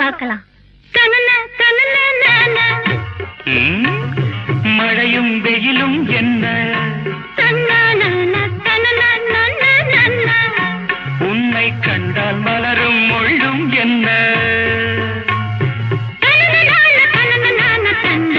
பார்க்கலாம். மழையும் வெயிலும் என்ன? உன்னை கண்டால் மலரும் முள்ளும் என்ன? நான தனன தன்ன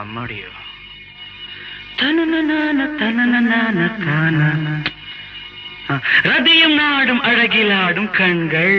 அம்மாடியோ தானா ரதியும் நாடும் அழகிலாடும் கண்கள்.